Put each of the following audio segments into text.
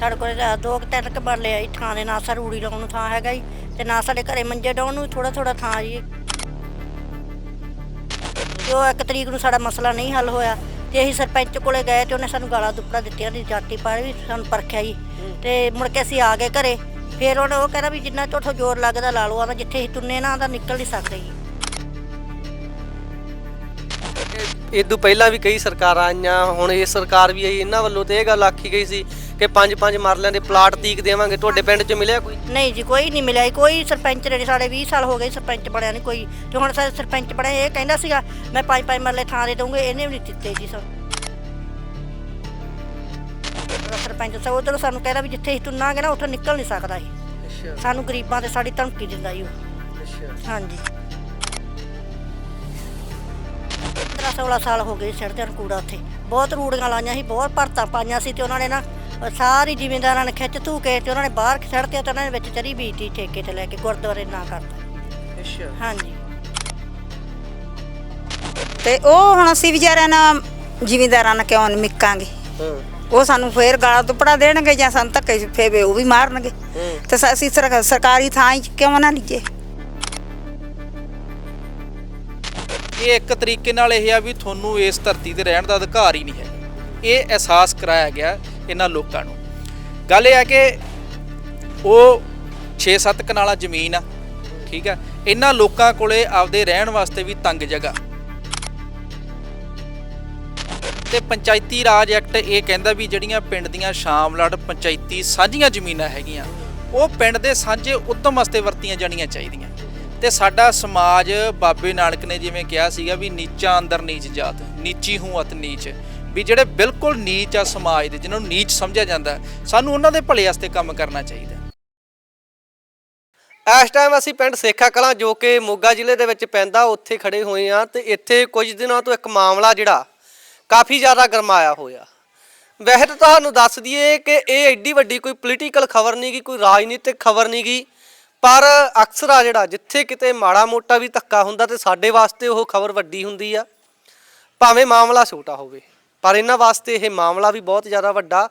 ਸਾਡੇ ਕੋਲ ਦੋ ਕੁ ਤਿੰਨ ਕੁ ਮਰਲੇ ਆਈ ਥਾਂ ਦੇ ਨਾਲ ਸਰੂੜੀ ਲਾਉਣ ਨੂੰ ਥਾਂ ਹੈਗਾ ਜੀ। ਤੇ ਨਾ ਸਾਡੇ ਘਰੇ ਮੰਜੇ ਡਾਉਣ ਨੂੰ ਥੋੜਾ ਥੋੜਾ ਥਾਂ ਜੀ। ਤੇ ਇੱਕ ਤਰੀਕ ਨੂੰ ਸਾਡਾ ਮਸਲਾ ਨਹੀਂ ਹੱਲ ਹੋਇਆ। ਤੇ ਅਸੀਂ ਸਰਪੰਚ ਕੋਲੇ ਗਏ ਤੇ ਉਹਨੇ ਸਾਨੂੰ ਗਾਲਾਂ ਦੁੱਪੜਾ ਦਿੱਤੀਆਂ ਦੀ ਜਾਤੀ ਪਾੜ ਵੀ ਸਾਨੂੰ ਪਰਖਿਆ ਜੀ। ਤੇ ਮੁੜ ਕੇ ਅਸੀਂ ਆ ਗਏ ਘਰੇ। ਫਿਰ ਉਹਨੇ ਉਹ ਕਹਿੰਦਾ ਵੀ ਜਿੰਨਾ ਤੁਹਾਡੇ ਜ਼ੋਰ ਲੱਗਦਾ ਲਾ ਲਓ ਆਂਦਾ ਜਿੱਥੇ ਅਸੀਂ ਤੁੰਨੇ ਨਾ ਆਂਦਾ ਨਿਕਲ ਨਹੀਂ ਸਕਦੇ ਜੀ। ਇਦੋਂ ਪਹਿਲਾਂ ਵੀ ਕਈ ਸਰਕਾਰਾਂ ਆਈਆਂ, ਹੁਣ ਇਹ ਸਰਕਾਰ ਵੀ ਆਈ, ਇਹਨਾਂ ਵੱਲੋਂ ਤੇ ਇਹ ਗੱਲ ਆਖੀ ਗਈ ਸੀ ਕਿ ਪੰਜ ਪੰਜ ਮਰਲਿਆਂ ਦੇ ਪਲਾਟ ਤੀਕ ਦੇਵਾਂਗੇ? ਤੁਹਾਡੇ ਪਿੰਡ 'ਚ ਮਿਲਿਆ ਕੋਈ? ਨਹੀਂ ਜੀ ਕੋਈ ਨਹੀਂ ਮਿਲਿਆ ਜੀ, ਕੋਈ ਸਰਪੰਚ ਨੇ ਸਾਡੇ 20 ਸਾਲ ਹੋ ਗਏ ਸਰਪੰਚ ਬਣਿਆ ਨਹੀਂ ਕੋਈ। ਤੇ ਹੁਣ ਸਾਡੇ ਸਰਪੰਚ ਬਣਿਆ ਇਹ ਕਹਿੰਦਾ ਸੀਗਾ ਮੈਂ ਪੰਜ ਪੰਜ ਮਰਲੇ ਥਾਂ ਦੇ ਦਊਂਗੇ ਇਹਨੇ ਵੀ ਨਹੀਂ ਦਿੱਤੇ ਜੀ ਸਭ ਸਰਪੰਚ ਸਾਹਿਬ ਉਧਰ ਸਾਨੂੰ ਕਹਿੰਦਾ ਵੀ ਜਿੱਥੇ ਅਸੀਂ ਤੁੰਨਾਂਗੇ ਨਾ ਉੱਥੋਂ ਨਿਕਲ ਨਹੀਂ ਸਕਦਾ ਅੱਛਾ। ਸਾਨੂੰ ਗਰੀਬਾਂ ਤੇ ਸਾਡੀ ਧਮਕੀ ਦਿੰਦਾ ਜੀ ਉਹ। ਅੱਛਾ। ਹਾਂਜੀ। 15 16 ਸਾਲ ਹੋ ਗਏ ਸਿਰ ਤੇ ਕੂੜਾ ਉੱਥੇ। ਬਹੁਤ ਰੂੜੀਆਂ ਲਾਈਆਂ ਸੀ ਬਹੁਤ ਭਰਤਾਂ ਪਾਈਆਂ ਸੀ ਤੇ ਉਹਨਾਂ ਨੇ ਨਾ ਅਹ ਸਾਰੀ ਜ਼ਿਮੀਂਦਾਰਾਂ ਨੇ ਖਿੱਚ ਧੂ ਕੇ ਤੇ ਉਹਨਾਂ ਨੇ ਬਾਹਰ ਸੜਤੇ ਤੇ ਉਹਨਾਂ ਨੇ ਵਿੱਚ ਚਰੀ ਬੀਜਤੀ ਠੇਕੇ ਤੇ ਲੈ ਕੇ ਗੁਰਦੁਆਰੇ ਨਾ ਕਰਤਾ। ਅੱਛਾ। ਹਾਂਜੀ। ਤੇ ਉਹ ਹੁਣ ਅਸੀਂ ਵਿਚਾਰਿਆਂ ਨਾਲ ਜ਼ਿਮੀਂਦਾਰਾਂ ਨਾਲ ਕਿਉਂ ਨਿਮਕਾਂਗੇ ਹਾਂ। ਉਹ ਸਾਨੂੰ ਫੇਰ ਗਾਲਾਂ ਦੁਪੜਾ ਦੇਣਗੇ ਜਾਂ ਸਾਨੂੰ ਧੱਕੇ ਫੇਰ ਉਹ ਵੀ ਮਾਰਨਗੇ। ਹੂੰ। ਤੇ ਸ- ਅਸੀਂ ਸਰਕ- ਸਰਕਾਰੀ ਥਾਂ 'ਚ ਕਿਉਂ ਨਾ ਲਈਏ? ਇਹ ਇੱਕ ਤਰੀਕੇ ਨਾਲ ਇਹ ਆ ਵੀ ਤੁਹਾਨੂੰ ਇਸ ਧਰਤੀ ਤੇ ਰਹਿਣ ਦਾ ਅਧਿਕਾਰ ਹੀ ਨਹੀਂ ਹੈ। ਇਹ ਅਹਿਸਾਸ ਕਰਾਇਆ ਗਿਆ ਇਹਨਾਂ ਲੋਕਾਂ ਨੂੰ। ਗੱਲ ਇਹ ਹੈ ਕਿ ਉਹ 6-7 ਕਨਾਲਾ ਜ਼ਮੀਨ ਆ, ਠੀਕ ਹੈ ਇਹਨਾਂ ਲੋਕਾਂ ਕੋਲੇ ਆਪਦੇ ਰਹਿਣ ਵਾਸਤੇ ਵੀ ਤੰਗ ਜਗ੍ਹਾ। ਤੇ ਪੰਚਾਇਤੀ ਰਾਜ ਐਕਟ ਇਹ ਕਹਿੰਦਾ ਵੀ ਜਿਹੜੀਆਂ ਪਿੰਡ ਦੀਆਂ ਸ਼ਾਮਲਾਟ ਪੰਚਾਇਤੀ ਸਾਂਝੀਆਂ ਜ਼ਮੀਨਾਂ ਹੈਗੀਆਂ, ਉਹ ਪਿੰਡ ਦੇ ਸਾਂਝੇ ਉਦਮ ਵਾਸਤੇ ਵਰਤੀਆਂ ਜਾਣੀਆਂ ਚਾਹੀਦੀਆਂ। ਤੇ ਸਾਡਾ ਸਮਾਜ ਬਾਬੇ ਨਾਨਕ ਨੇ ਜਿਵੇਂ ਕਿਹਾ ਸੀਗਾ ਵੀ ਨੀਚਾ ਅੰਦਰ ਨੀਚ ਜਾਤ, ਨੀਚੀ ਹੂੰ ਅਤ ਨੀਚ। ਵੀ ਜਿਹੜੇ ਬਿਲਕੁਲ ਨੀਚ ਆ ਸਮਾਜ ਦੇ, ਜਿਨ੍ਹਾਂ ਨੂੰ ਨੀਚ ਸਮਝਿਆ ਜਾਂਦਾ ਸਾਨੂੰ ਉਹਨਾਂ ਦੇ ਭਲੇ ਵਾਸਤੇ ਕੰਮ ਕਰਨਾ ਚਾਹੀਦਾ ਇਸ ਟਾਈਮ ਅਸੀਂ ਪਿੰਡ ਸੇਖਾ ਕਲਾਂ ਜੋ ਕਿ ਮੋਗਾ ਜ਼ਿਲ੍ਹੇ ਦੇ ਵਿੱਚ ਪੈਂਦਾ, ਉੱਥੇ ਖੜੇ ਹੋਏ ਆ ਤੇ ਇੱਥੇ ਕੁਝ ਦਿਨਾਂ ਤੋਂ ਇੱਕ ਮਾਮਲਾ ਜਿਹੜਾ ਕਾਫੀ ਜ਼ਿਆਦਾ ਗਰਮਾਇਆ ਹੋਇਆ। ਵੈਸੇ ਤਾਂ ਤੁਹਾਨੂੰ ਦੱਸ ਦਈਏ ਕਿ ਇਹ ਐਡੀ ਵੱਡੀ ਕੋਈ ਪੋਲੀਟੀਕਲ ਖਬਰ ਨਹੀਂ ਗੀ ਕੋਈ ਰਾਜਨੀਤਿਕ ਖਬਰ ਨਹੀਂ ਗੀ ਪਰ ਅਕਸਰ ਆ ਜਿਹੜਾ, ਜਿੱਥੇ ਕਿਤੇ ਮਾੜਾ ਮੋਟਾ ਵੀ ਧੱਕਾ ਹੁੰਦਾ ਤੇ ਸਾਡੇ ਵਾਸਤੇ ਉਹ ਖਬਰ ਵੱਡੀ ਹੁੰਦੀ ਆ। ਭਾਵੇਂ ਮਾਮਲਾ ਛੋਟਾ ਹੋਵੇ। ਪਰ ਇਹਨਾਂ ਵਾਸਤੇ ਇਹ ਮਾਮਲਾ ਵੀ ਬਹੁਤ ਜ਼ਿਆਦਾ ਵੱਡਾ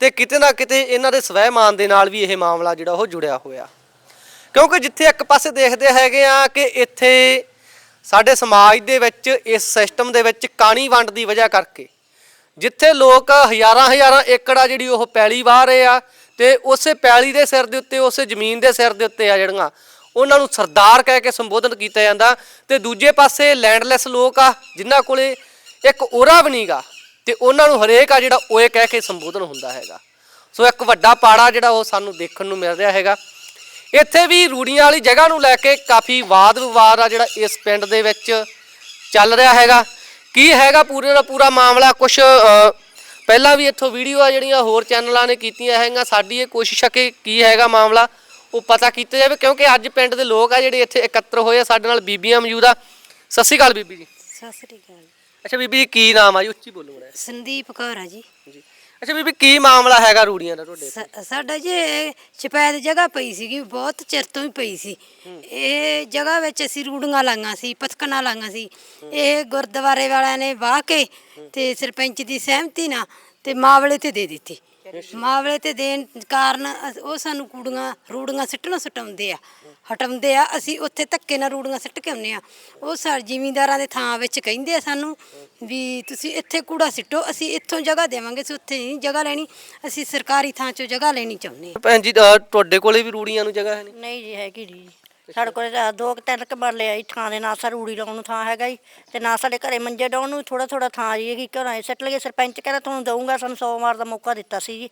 ਤੇ ਕਿਤੇ ਨਾ ਕਿਤੇ ਇਹਨਾਂ ਦੇ ਸਵੈਮਾਨ ਦੇ ਨਾਲ ਵੀ ਇਹ ਮਾਮਲਾ ਜਿਹੜਾ ਉਹ ਜੁੜਿਆ ਹੋਇਆ। ਕਿਉਂਕਿ ਜਿੱਥੇ ਇੱਕ ਪਾਸੇ ਦੇਖਦੇ ਹੈਗੇ ਆ ਕਿ ਇੱਥੇ ਸਾਡੇ ਸਮਾਜ ਦੇ ਵਿੱਚ, ਇਸ ਸਿਸਟਮ ਦੇ ਵਿੱਚ ਕਾਣੀ ਵੰਡ ਦੀ ਵਜ੍ਹਾ ਕਰਕੇ ਜਿੱਥੇ ਲੋਕ ਹਜ਼ਾਰਾਂ ਹਜ਼ਾਰਾਂ ਏਕੜ ਆ ਜਿਹੜੀ ਉਹ ਪੈਲੀ ਵਾਹ ਰਹੇ ਆ ਤੇ ਉਸੇ ਪੈਲੀ ਦੇ ਸਿਰ ਦੇ ਉੱਤੇ, ਉਸੇ ਜ਼ਮੀਨ ਦੇ ਸਿਰ ਦੇ ਉੱਤੇ ਆ ਜਿਹੜੀਆਂ, ਉਹਨਾਂ ਨੂੰ ਸਰਦਾਰ ਕਹਿ ਕੇ ਸੰਬੋਧਨ ਕੀਤਾ ਜਾਂਦਾ ਤੇ ਦੂਜੇ ਪਾਸੇ ਲੈਂਡਲੈਸ ਲੋਕ ਆ, ਜਿਨ੍ਹਾਂ ਕੋਲੇ ਇੱਕ ਓਰਾ ਵੀ ਨਹੀਂਗਾ ਤੇ ਉਹਨਾਂ ਨੂੰ ਹਰੇਕ ਆ ਜਿਹੜਾ ਓਏ ਕਹਿ ਕੇ ਸੰਬੋਧਨ ਹੁੰਦਾ ਹੈਗਾ। ਸੋ ਇੱਕ ਵੱਡਾ ਪਾੜਾ ਜਿਹੜਾ ਉਹ ਸਾਨੂੰ ਦੇਖਣ ਨੂੰ ਮਿਲ ਰਿਹਾ ਹੈਗਾ। ਇੱਥੇ ਵੀ ਰੂੜੀਆਂ ਵਾਲੀ ਜਗ੍ਹਾ ਨੂੰ ਲੈ ਕੇ ਕਾਫੀ ਵਾਦ ਵਿਵਾਦ ਆ ਜਿਹੜਾ ਇਸ ਪਿੰਡ ਦੇ ਵਿੱਚ ਚੱਲ ਰਿਹਾ ਹੈਗਾ। ਕੀ ਹੈਗਾ ਪੂਰੇ ਦਾ ਪੂਰਾ ਮਾਮਲਾ? ਕੁਝ ਪਹਿਲਾਂ ਵੀ ਇੱਥੋਂ ਵੀਡੀਓ ਆ ਜਿਹੜੀਆਂ ਹੋਰ ਚੈਨਲਾਂ ਨੇ ਕੀਤੀਆਂ ਹੈਗੀਆਂ, ਸਾਡੀ ਇਹ ਕੋਸ਼ਿਸ਼ ਆ ਕਿ ਕੀ ਹੈਗਾ ਮਾਮਲਾ, ਉਹ ਪਤਾ ਕੀਤਾ ਜਾਵੇ, ਕਿਉਂਕਿ ਅੱਜ ਪਿੰਡ ਦੇ ਲੋਕ ਆ ਜਿਹੜੇ ਇੱਥੇ ਇਕੱਤਰ ਹੋਏ ਆ, ਸਾਡੇ ਨਾਲ ਬੀਬੀਆਂ ਮੌਜੂਦ ਆ। ਸਤਿ ਸ਼੍ਰੀ ਅਕਾਲ ਬੀਬੀ ਜੀ। ਸਤਿ ਸ੍ਰੀ ਅਕਾਲ। ਅੱਛਾ ਬੀਬੀ ਜੀ ਕੀ ਨਾਮ ਆ ਜੀ? ਉੱਚੀ ਬੋਲੋ ਮੜਾ ਸੰਦੀਪ ਕੌਰ ਆ ਜੀ। ਜੀ। ਅੱਛਾ ਬੀਬੀ ਕੀ ਮਾਮਲਾ ਹੈਗਾ ਰੂੜੀਆਂ ਦਾ ਤੁਹਾਡੇ ਸਾ- ਸਾਡਾ ਜੀ ਇਹ ਜਗ੍ਹਾ ਪਈ ਸੀਗੀ ਬਹੁਤ ਚਿਰ ਤੋਂ ਹੀ ਪਈ ਸੀ। ਇਹ ਜਗ੍ਹਾ ਵਿੱਚ ਅਸੀਂ ਰੂੜੀਆਂ ਲਾਈਆਂ ਸੀ ਪਤਕਣਾ ਲਾਈਆਂ ਸੀ। ਇਹ ਗੁਰਦੁਆਰੇ ਵਾਲਿਆਂ ਨੇ ਵਾਹ ਕੇ ਤੇ ਸਰਪੰਚ ਦੀ ਸਹਿਮਤੀ ਨਾਲ ਤੇ ਮਾਵਲੇ ਤੇ ਦੇ ਦਿੱਤੀ। ਮਾਵਲੇ ਤੇ ਦੇਣ ਕਾਰਨ ਅਸ- ਉਹ ਸਾਨੂੰ ਕੂੜੀਆਂ ਰੂੜੀਆਂ ਸਿੱਟਣੋਂ ਸਟਾਉਂਦੇ ਆ। ਹਟਾਉਂਦੇ ਆ ਅਸੀਂ ਉੱਥੇ ਧੱਕੇ ਨਾਲ ਰੂੜੀਆਂ ਸਿੱਟ ਕੇ ਆਉਂਦੇ ਆ। ਉਹ ਸਰ ਜ਼ਿਮੀਂਦਾਰਾਂ ਦੇ ਥਾਂ ਵਿੱਚ ਕਹਿੰਦੇ ਆ ਸਾਨੂੰ ਵੀ ਤੁਸੀਂ ਇੱਥੇ ਕੂੜਾ ਸਿੱਟੋ ਅਸੀਂ ਇੱਥੋਂ ਜਗ੍ਹਾ ਦੇਵਾਂਗੇ ਅਸੀਂ ਉੱਥੇ ਨਹੀਂ ਜਗ੍ਹਾ ਲੈਣੀ ਅਸੀਂ ਸਰਕਾਰੀ ਥਾਂ 'ਚੋਂ ਜਗ੍ਹਾ ਲੈਣੀ ਚਾਹੁੰਦੇ ਹਾਂ ਭੈਣ ਜੀ ਅ, ਤੁਹਾਡੇ ਕੋਲੇ ਵੀ ਰੂੜੀਆਂ ਨੂੰ ਜਗ੍ਹਾ ਹੈ ਨਹੀਂ ਨਹੀਂ ਜੀ ਹੈਗੀ ਜੀ। ਸਾਡੇ ਕੋਲ ਤਾਂ ਦੋ ਕੁ ਤਿੰਨ ਕੁ ਮਰਲੇ ਆਈ ਥਾਂ ਦੇ ਨਾਲ ਸਰੂੜੀ ਲਾਉਣ ਨੂੰ ਥਾਂ ਹੈਗਾ ਜੀ। ਤੇ ਨਾ ਸਾਡੇ ਘਰੇ ਮੰਜੇ ਡਾਉਣ ਨੂੰ ਥੋੜਾ ਥੋੜਾ ਥਾਂ ਜੀ ਕਿ ਘਰਾਂ 'ਚ ਸਿੱਟ ਲਈਏ ਸਰਪੰਚ ਕਹਿੰਦਾ ਤੁਹਾਨੂੰ ਦਊਂਗਾ ਸਾਨੂੰ ਸੋਮਵਾਰ ਦਾ ਮੌਕਾ ਦਿੱਤਾ ਸੀ ਜੀ।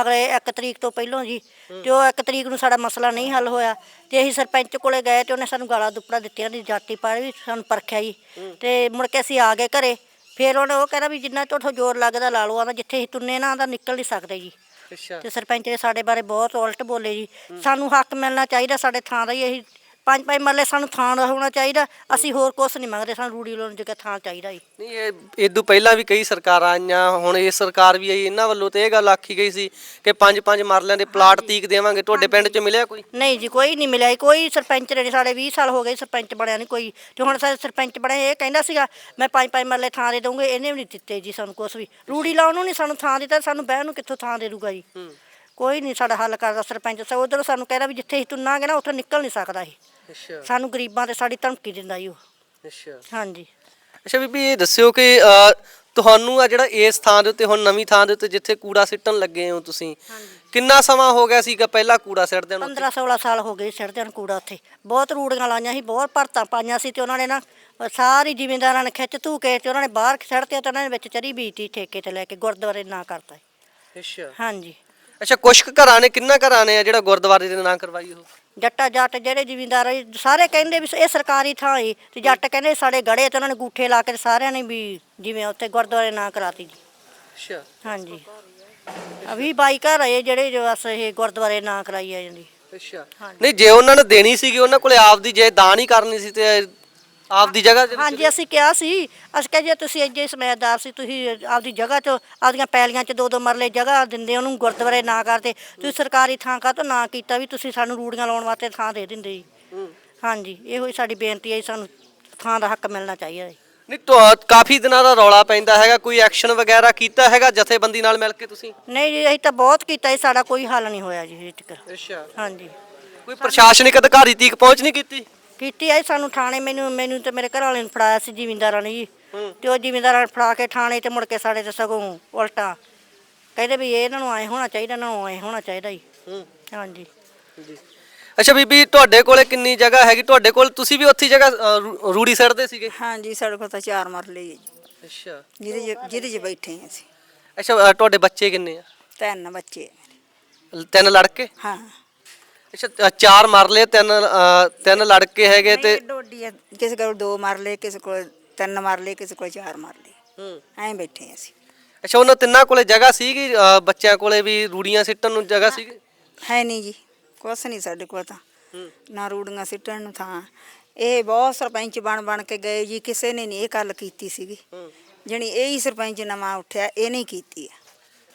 ਅਗਲੇ 1 ਤਰੀਕ ਤੋਂ ਪਹਿਲਾਂ ਜੀ ਤੇ ਉਹ 1 ਤਰੀਕ ਨੂੰ ਸਾਡਾ ਮਸਲਾ ਨਹੀਂ ਹੱਲ ਹੋਇਆ। ਤੇ ਅਸੀਂ ਸਰਪੰਚ ਕੋਲੇ ਗਏ ਤੇ ਉਹਨੇ ਸਾਨੂੰ ਗਾਲਾਂ ਦੁੱਪੜਾ ਦਿੱਤੀਆਂ ਦੀ ਜਾਤੀ ਪਾੜ ਵੀ ਸਾਨੂੰ ਪਰਖਿਆ ਜੀ। ਤੇ ਮੁੜ ਕੇ ਅਸੀਂ ਆ ਗਏ ਘਰੇ। ਫਿਰ ਉਹਨੇ ਉਹ ਕਹਿੰਦਾ ਵੀ ਜਿੰਨਾ ਤੁਹਾਡੇ ਜ਼ੋਰ ਲੱਗਦਾ ਲਾ ਲਓ ਆਂਦਾ ਜਿੱਥੇ ਅਸੀਂ ਤੁੰਨੇ ਨਾ ਆਂਦਾ ਨਿਕਲ ਨਹੀਂ ਸਕਦੇ ਜੀ। ਅੱਛਾ। ਤੇ ਸਰਪੰਚ ਨੇ ਸਾਡੇ ਬਾਰੇ ਬਹੁਤ ਉਲਟ ਬੋਲੇ ਜੀ। ਸਾਨੂੰ ਹੱਕ ਮਿਲਣਾ ਚਾਹੀਦਾ ਸਾਡੇ ਥਾਂ ਦਾ ਹੀ ਅਸੀਂ ਪੰਜ ਪੰਜ ਮਰਲੇ ਸਾਨੂੰ ਥਾਂ ਦਾ ਹੋਣਾ ਚਾਹੀਦਾ ਅਸੀਂ ਹੋਰ ਕੁਝ ਨਹੀਂ ਮੰਗਦੇ ਸਾਨੂੰ ਰੂੜੀ ਲਾਉਣ ਜਗ੍ਹਾ ਥਾਂ ਚਾਹੀਦਾ ਜੀ। ਨਹੀਂ ਇਹ ਇਦੋਂ ਪਹਿਲਾਂ ਵੀ ਕਈ ਸਰਕਾਰਾਂ ਆਈਆਂ ਹੁਣ ਇਹ ਸਰਕਾਰ ਵੀ ਆਈ ਇਹਨਾਂ ਵੱਲੋਂ ਤੇ ਇਹ ਗੱਲ ਆਖੀ ਗਈ ਸੀ ਕਿ ਪੰਜ ਪੰਜ ਮਰਲਿਆਂ ਦੇ ਪਲਾਟ ਤੀਕ ਦੇਵਾਂਗੇ ਤੁਹਾਡੇ ਪਿੰਡ 'ਚ ਮਿਲਿਆ ਕੋਈ? ਨਹੀਂ ਜੀ ਕੋਈ ਨਹੀਂ ਮਿਲਿਆ ਜੀ, ਕੋਈ ਸਰਪੰਚ ਨੇ ਸਾਡੇ 20 ਸਾਲ ਹੋ ਗਏ ਸਰਪੰਚ ਬਣਿਆ ਨਹੀਂ ਕੋਈ। ਤੇ ਹੁਣ ਸਾਡੇ ਸਰਪੰਚ ਬਣਿਆ ਇਹ ਕਹਿੰਦਾ ਸੀਗਾ ਮੈਂ ਪੰਜ ਪੰਜ ਮਰਲੇ ਥਾਂ ਦੇ ਦਊਂਗੇ ਇਹਨੇ ਵੀ ਨਹੀਂ ਦਿੱਤੇ ਜੀ ਸਾਨੂੰ ਕੁਝ ਵੀ। ਰੂੜੀ ਲਾਉਣ ਨੂੰ ਨਹੀਂ ਸਾਨੂੰ ਥਾਂ ਦਿੱਤਾ ਸਾਨੂੰ ਬਹਿਣ ਨੂੰ ਕਿੱਥੋਂ ਥਾਂ ਦੇ ਦੂਗਾ ਜੀ? ਕੋਈ ਨਹੀਂ ਸਾਡਾ ਹੱਲ ਕਰਦਾ ਸਰਪੰਚ ਸਾਹਿਬ ਉਧਰ ਸਾਨੂੰ ਕਹਿੰਦਾ ਵੀ ਜਿੱਥੇ ਅਸੀਂ ਤੁੰਨਾਂਗੇ ਨਾ ਉੱਥੋਂ ਨਿਕਲ ਨਹੀਂ ਸਕਦਾ ਇਹ। ਅੱਛਾ। ਸਾਨੂੰ ਗਰੀਬਾਂ ਤੇ ਸਾਡੀ ਧਮਕੀ ਦਿੰਦਾ ਜੀ ਉਹ। ਅੱਛਾ। ਹਾਂਜੀ। ਅੱਛਾ ਬੀਬੀ ਇਹ ਦੱਸਿਓ ਕਿ ਤੁਹਾਨੂੰ ਆ ਜਿਹੜਾ ਇਸ ਥਾਂ ਦੇ ਉੱਤੇ ਹੁਣ ਨਵੀਂ ਥਾਂ ਦੇ ਉੱਤੇ ਜਿੱਥੇ ਕੂੜਾ ਸਿੱਟਣ ਲੱਗੇ ਹੋ ਤੁਸੀਂ ਕਿੰਨਾ ਸਮਾਂ ਹੋ ਗਿਆ ਸੀਗਾ ਪਹਿਲਾਂ ਕੂੜਾ ਸਿੱਟਦੇ ਨੂੰ? 15 16 ਸਾਲ ਹੋ ਗਏ ਸਿਰਦਿਆਂ ਨੂੰ ਕੂੜਾ ਉੱਥੇ। ਬਹੁਤ ਰੂੜੀਆਂ ਲਾਈਆਂ ਸੀ ਬਹੁਤ ਭਰਤਾਂ ਪਾਈਆਂ ਸੀ ਤੇ ਉਹਨਾਂ ਨੇ ਨਾ ਸਾਰੀ ਜ਼ਿਮੀਂਦਾਰਾਂ ਨੇ ਖਿੱਚ ਧੂ ਕੇ ਤੇ ਉਹਨਾਂ ਨੇ ਬਾਹਰ ਸੜਤੇ ਤੇ ਉਹਨਾਂ ਨੇ ਵਿੱਚ ਚਰੀ ਬੀਜਤੀ ਠੇਕੇ ਤੇ ਲੈ ਕੇ ਗੁਰਦੁਆਰੇ ਨਾ ਕਰਤਾ। ਅੱਛਾ। ਹਾਂਜੀ। ਅੱਛਾ ਕੁਛ ਕੁ ਘਰਾਂ ਨੇ ਕਿੰਨਾ ਘਰਾਂ ਨੇ ਆ ਜਿਹੜਾ ਗੁਰਦੁਆਰੇ ਦੇ ਨਾਂ ਕਰਵਾਈ ਉਹ? ਜੱਟਾ ਜੱਟ ਜਿਹੜੇ ਜ਼ਿਮੀਂਦਾਰ ਸਾਰੇ ਕਹਿੰਦੇ ਵੀ ਇਹ ਸਰਕਾਰੀ ਥਾਂ ਏ ਤੇ ਜੱਟ ਕਹਿੰਦੇ ਸਾਡੇ ਗੜੇ ਤੇ ਉਹਨਾਂ ਨੇ ਗੂਠੇ ਲਾ ਕੇ ਸਾਰਿਆਂ ਨੇ ਵੀ ਜਿਵੇਂ ਉੱਥੇ ਗੁਰਦੁਆਰੇ ਨਾ ਕਰਾਤੀ ਜੀ। ਅੱਛਾ। ਹਾਂਜੀ। ਅਭੀ ਬਾਈ ਘਰ ਆਏ ਜਿਹੜੇ ਜੋ ਬਸ ਇਹ ਗੁਰਦੁਆਰੇ ਨਾ ਕਰਾਈ ਆ ਜਾਂਦੀ। ਅੱਛਾ। ਨਹੀਂ ਜੇ ਉਹਨਾਂ ਨੇ ਦੇਣੀ ਸੀਗੀ ਉਹਨਾਂ ਕੋਲੇ ਆਪਦੀ ਜੇ ਦਾਨ ਹੀ ਕਰਨੀ ਸੀ ਤੇ ਆਪਦੀ ਜਗ੍ਹਾ ਦੇ ਵਿੱਚ- ਹਾਂਜੀ ਅਸੀਂ ਕਿਹਾ ਸੀ ਅਸੀਂ ਕਿਹਾ ਜੇ ਤੁਸੀਂ ਇੰਜੇ ਸਮਝਦਾਰ ਸੀ ਤੁਸੀਂ ਆਪਦੀ ਜਗ੍ਹਾ 'ਚ ਆਪਦੀਆਂ ਪੈਲੀਆਂ 'ਚ ਦੋ ਦੋ ਮਰਲੇ ਜਗ੍ਹਾ ਦਿੰਦੇ ਉਹਨੂੰ ਗੁਰਦੁਆਰੇ ਨਾ ਕਰਦੇ ਤੁਸੀਂ ਸਰਕਾਰੀ ਥਾਂ ਕਾ ਤੋਂ ਨਾ ਕੀਤਾ ਵੀ ਤੁਸੀਂ ਸਾਨੂੰ ਰੂੜੀਆਂ ਲਾਉਣ ਵਾਸਤੇ ਥਾਂ ਦੇ ਦਿੰਦੇ ਜੀ। ਹਾਂਜੀ ਇਹੋ ਹੀ ਸਾਡੀ ਬੇਨਤੀ ਹੈ ਜੀ, ਸਾਨੂੰ ਥਾਂ ਦਾ ਹੱਕ ਮਿਲਣਾ ਚਾਹੀਦਾ ਜੀ। ਨਹੀਂ ਤੁਹਾ- ਕਾਫੀ ਦਿਨਾਂ ਦਾ ਰੌਲਾ ਪੈਂਦਾ ਹੈਗਾ ਕੋਈ ਐਕਸ਼ਨ ਵਗੈਰਾ ਕੀਤਾ ਹੈਗਾ ਜਥੇਬੰਦੀ ਨਾਲ ਮਿਲ ਕੇ ਤੁਸੀਂ? ਨਹੀਂ ਜੀ ਅਸੀਂ ਤਾਂ ਬਹੁਤ ਕੀਤਾ ਜੀ ਸਾਡਾ ਕੋਈ ਹੱਲ ਨਹੀਂ ਹੋਇਆ ਜੀ ਹਜੇ ਤੱਕ। ਅੱਛਾ। ਹਾਂਜੀ। ਕੋਈ ਪ੍ਰਸ਼ਾਸਨਿਕ ਅਧਿਕਾਰੀ ਤੀਕ ਪਹੁੰਚ ਨਹੀਂ ਕੀਤੀ? ਕੀਤੀ ਆ ਜੀ ਸਾਨੂੰ ਥਾਣੇ ਮੈਨੂੰ ਮੈਨੂੰ ਤੇ ਮੇਰੇ ਘਰ ਵਾਲੇ ਨੂੰ ਫੜਾਇਆ ਸੀ ਜ਼ਿਮੀਂਦਾਰਾਂ ਨੇ ਜੀ। ਤੇ ਉਹ ਜ਼ਿਮੀਂਦਾਰਾਂ ਨੇ ਫੜਾ ਕੇ ਥਾਣੇ ਤੇ ਮੁੜ ਕੇ ਸਾਡੇ ਤੇ ਸਗੋਂ ਉਲਟਾ ਕਹਿੰਦੇ ਵੀ ਇਹ ਇਹਨਾਂ ਨੂੰ ਐ ਹੋਣਾ ਚਾਹੀਦਾ ਇਹਨਾਂ ਨੂੰ ਐ ਹੋਣਾ ਚਾਹੀਦਾ ਜੀ। ਹਾਂਜੀ। ਜੀ। ਅੱਛਾ ਬੀਬੀ ਤੁਹਾਡੇ ਕੋਲੇ ਕਿੰਨੀ ਜਗ੍ਹਾ ਹੈਗੀ? ਤੁਹਾਡੇ ਕੋਲ ਤੁਸੀਂ ਵੀ ਉੱਥੇ ਜਗ੍ਹਾ ਅ, ਰੂ- ਰੂੜੀ ਸੜਦੇ ਸੀਗੇ? ਹਾਂਜੀ ਸਾਡੇ ਕੋਲ ਤਾਂ ਚਾਰ ਮਰਲੇ ਹੀ ਹੈ ਜੀ। ਅੱਛਾ। ਜਿਹਦੇ 'ਚ- ਜਿਹਦੇ 'ਚ ਬੈਠੇ ਹਾਂ ਅਸੀਂ। ਅੱਛਾ ਅ, ਤੁਹਾਡੇ ਬੱਚੇ ਕਿੰਨੇ ਆ? ਤਿੰਨ ਬੱਚੇ ਆ ਮੇਰੇ। ਤਿੰਨ ਲੜਕੇ? ਹਾਂ। ਅੱਛਾ ਅ, ਚਾਰ ਮਰਲੇ ਤਿੰਨ ਅ, ਤਿੰਨ ਲੜਕੇ ਹੈਗੇ ਤੇ ਡੋਡੀ ਕਿਸੇ ਕੋਲ ਦੋ ਮਰਲੇ ਕਿਸੇ ਕੋਲ ਤਿੰਨ ਮਰਲੇ ਕਿਸੇ ਕੋਲ ਚਾਰ ਮਰਲੇ ਹੂੰ। ਐਂ ਬੈਠੇ ਹਾਂ ਅਸੀਂ। ਅੱਛਾ ਉਹਨਾਂ ਤਿੰਨਾਂ ਕੋਲੇ ਜਗ੍ਹਾ ਸੀਗੀ? ਅ, ਬੱਚਿਆਂ ਕੋਲੇ ਵੀ ਰੂੜੀਆਂ ਸਿੱਟਣ ਨੂੰ ਜਗ੍ਹਾ ਸੀਗੀ? ਹੈ ਨਹੀਂ ਜੀ ਕੁਛ ਨਹੀਂ ਸਾਡੇ ਕੋਲ ਤਾਂ। ਹੂੰ। ਨਾ ਰੂੜੀਆਂ ਸਿੱਟਣ ਨੂੰ ਥਾਂ। ਇਹ ਬਹੁਤ ਸਰਪੰਚ ਬਣ ਬਣ ਕੇ ਗਏ ਜੀ ਕਿਸੇ ਨੇ ਨਹੀਂ ਇਹ ਗੱਲ ਕੀਤੀ ਸੀਗੀ। ਹੂੰ। ਜਣੀ ਇਹ ਹੀ ਸਰਪੰਚ ਨਵਾਂ ਉੱਠਿਆ ਇਹ ਨਹੀਂ ਕੀਤੀ ਆ।